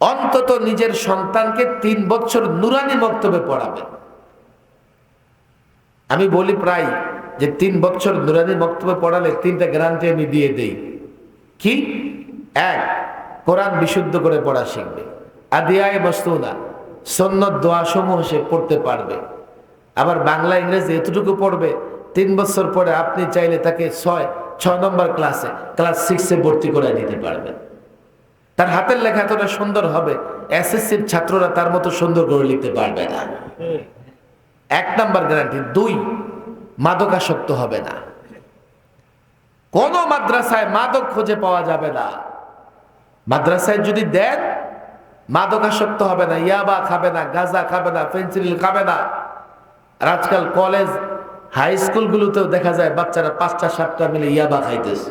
অন্তত নিজের সন্তানকে তিন বছর নুরানি মক্তবে পড়াবেন আমি বলি প্রায় যে তিন বছর নুরানি মক্তবে পড়ালে তিনটা গ্যারান্টি আমি দিয়ে দেই। কি? এক, কোরআন বিশুদ্ধ করে পড়া শিখবে। আদিয়ায় মস্তুনা সন্ন্যত দোয়া সমূহ সে পড়তে পারবে। আবার বাংলা, ইংরেজি এতটুকু পড়বে, তিন বছর পরে আপনি চাইলে তাকে ছয় ছয় নম্বর ক্লাসে ক্লাস সিক্সে ভর্তি করে দিতে পারবেন। তার হাতের লেখা এতটা সুন্দর হবে, এসএসসির ছাত্ররা তার মতো সুন্দর করে লিখতে পারবে না। এক নাম্বার গ্যারান্টি দুই, মাদকাসক্ত হবে না। কোন মাদ্রাসায় মাদক খুঁজে পাওয়া যাবে না। মাদ্রাসায় যদি দেন, মাদকাসক্ত হবে না, ইয়াবা খাবে না, গাঁজা খাবে না ফেন্সিল খাবে না। আর আজকাল কলেজ, হাই স্কুলগুলোতেও দেখা যায় বাচ্চারা পাঁচটা সাতটা মিলে ইয়াবা খাইতেছে।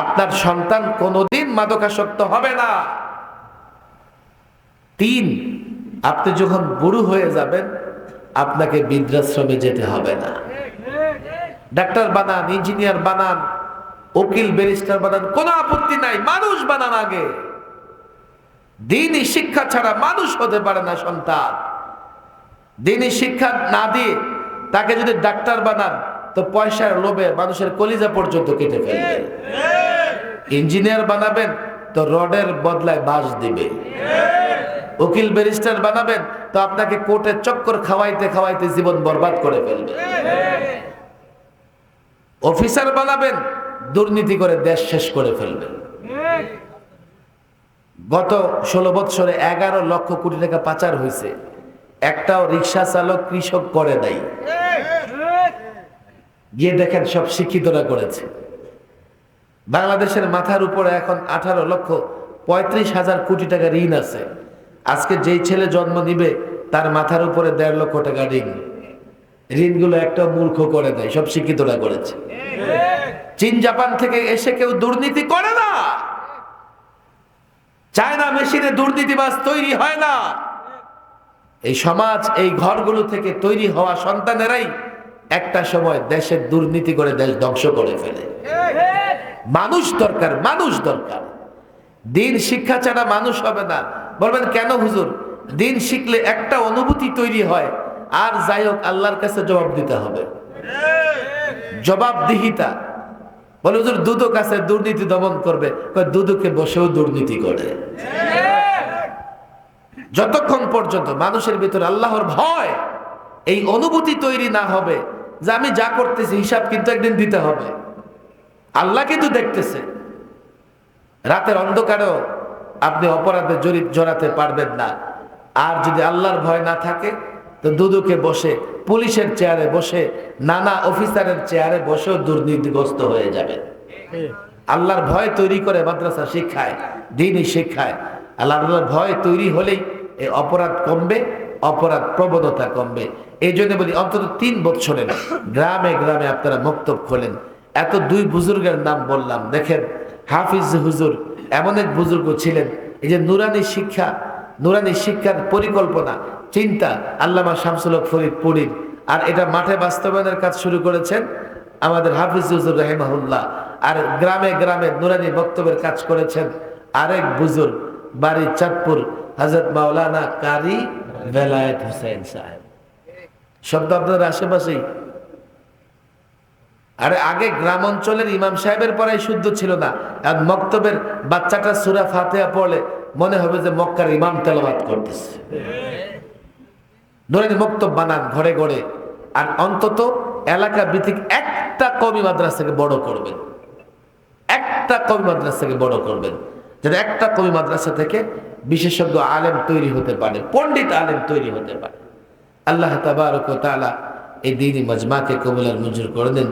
আপনার সন্তান কোনোদিন মাদকাসক্ত হবে না। তিন, আপনি যখন বুড়ো হয়ে যাবেন, আপনাকে বৃদ্ধাশ্রমে যেতে হবে না। ডাক্তার বানান, ইঞ্জিনিয়ার বানান, উকিল, ব্যারিস্টার বানান, কোনো আপত্তি নাই, মানুষ বানান আগে। দিনই শিক্ষা ছাড়া মানুষ হতে পারে না সন্তান। দিনই শিক্ষা না দিয়ে তাকে যদি ডাক্তার বানান তো পয়সার লোভে মানুষের কলিজা পর্যন্ত কেটে ফেলবে। ইঞ্জিনিয়ার বানাবেন তো রডের বদলায় বাঁশ দিবে। উকিল ব্যারিস্টার বানাবেন তো আপনাকে কোর্টে চক্কর খাওয়াইতে খাওয়াইতে জীবন বরবাদ করে ফেলবে। অফিসার বানাবেন দুর্নীতি করে দেশ শেষ করে ফেলবে গত ষোলো বৎসরে এগারো লক্ষ কোটি টাকা পাচার হয়েছে। একটাও রিক্সা চালক কৃষক করে নাই। গিয়ে দেখেন সব শিক্ষিতরা করেছে। বাংলাদেশের মাথার উপরে এখন আঠারো লক্ষ পঁয়ত্রিশ হাজার কোটি টাকা ঋণ আছে। আজকে যেই ছেলে জন্ম নিবে, তার মাথার উপরে দেড় লক্ষ টাকা ঋণ। ঋণগুলো একটা মূর্খ করে দেয়, সব শিক্ষিতরা করেছে। চীন, জাপান থেকে এসে কেউ দুর্নীতি করে না। চায়না মেশিনে দুর্নীতিবাজ তৈরি হয় না। এই সমাজ, এই ঘরগুলো থেকে তৈরি হওয়া সন্তানেরাই একটা সময় দেশের দুর্নীতি করে দেশ ধ্বংস করে ফেলে। মানুষ দরকার মানুষ দরকার। দিন শিক্ষা ছাড়া মানুষ হবে না। বলবেন, কেন হুজুর? দিন শিখলে একটা অনুভূতি তৈরি হয়, আর যাই হোক, আল্লাহর কাছে জবাব দিতে হবে। জবাবদিহিতা। বলে, হুজুর, দুদক কাছে দুর্নীতি দমন করবে। দুদকে বসেও দুর্নীতি করে। যতক্ষণ পর্যন্ত মানুষের ভিতরে আল্লাহর ভয় এই অনুভূতি তৈরি না হবে যে আমি যা করতেছি, হিসাব কিন্তু একদিন দিতে হবে। আল্লাহ কিন্তু দেখতেছে। রাতের অন্ধকারেও আপনি অপরাধে জড়িত জড়াতে পারবেন না। আর যদি আল্লাহর ভয় না থাকে, তো দুদুকে বসে, পুলিশের চেয়ারে বসে, নানা অফিসারের চেয়ারে বসেও দুর্নীতিগ্রস্ত হয়ে যাবে। আল্লাহর ভয় তৈরি করে মাদ্রাসা শিক্ষায়, দিনই শিক্ষায়। আল্লাহ আল্লাহর ভয় তৈরি হলেই এই অপরাধ কমবে। অপরাধ প্রবণতা কমবে। এই জন্য বলি, অন্তত তিন বছরের গ্রামে গ্রামে আপনারা মক্তব খোলেন। এত দুই বুজুর্গের নাম বললাম, দেখেন, হাফিজ হুজুর, এমন এক বুজুর্গ ছিলেন, এই যে নুরানি শিক্ষা, নুরানি শিক্ষার পরিকল্পনা, চিন্তা, আল্লামা শামসুল ফরিদ পুরীর আর এটা মাঠে বাস্তবায়নের কাজ শুরু করেছেন আমাদের হাফিজ হুজুর রাহিমাহুল্লাহ। আর গ্রামে গ্রামে নুরানি বক্তব্যের কাজ করেছেন আরেক বুজুর্গ, বাড়ি চাঁদপুর হজরত মাওলানা কারি বেলায়েত হুসাইন সাহেব। শব্দ আপনাদের আশেপাশেই? আরে আগে গ্রাম অঞ্চলের ইমাম সাহেবের পড়াই শুদ্ধ ছিল না। আর মক্তবের বাচ্চাটা সুরা ফাতেহা পড়লে মনে হবে যে মক্কার ইমাম তেলাবাদ করতেছে। ধরেন মক্তব বানান, ঘরে ঘরে আর অন্তত এলাকা ভিত্তিক একটা কমি মাদ্রাসাকে বড় করবেন। একটা কমি মাদ্রাসাকে বড় করবেন। যাতে একটা কমি মাদ্রাসা থেকে বিশেষজ্ঞ আলেম তৈরি হতে পারে, পণ্ডিত আলেম তৈরি হতে পারে। আল্লাহ তাবারক তালা এই দিনই মজমাকে কবুলার মঞ্জুর করে দেন।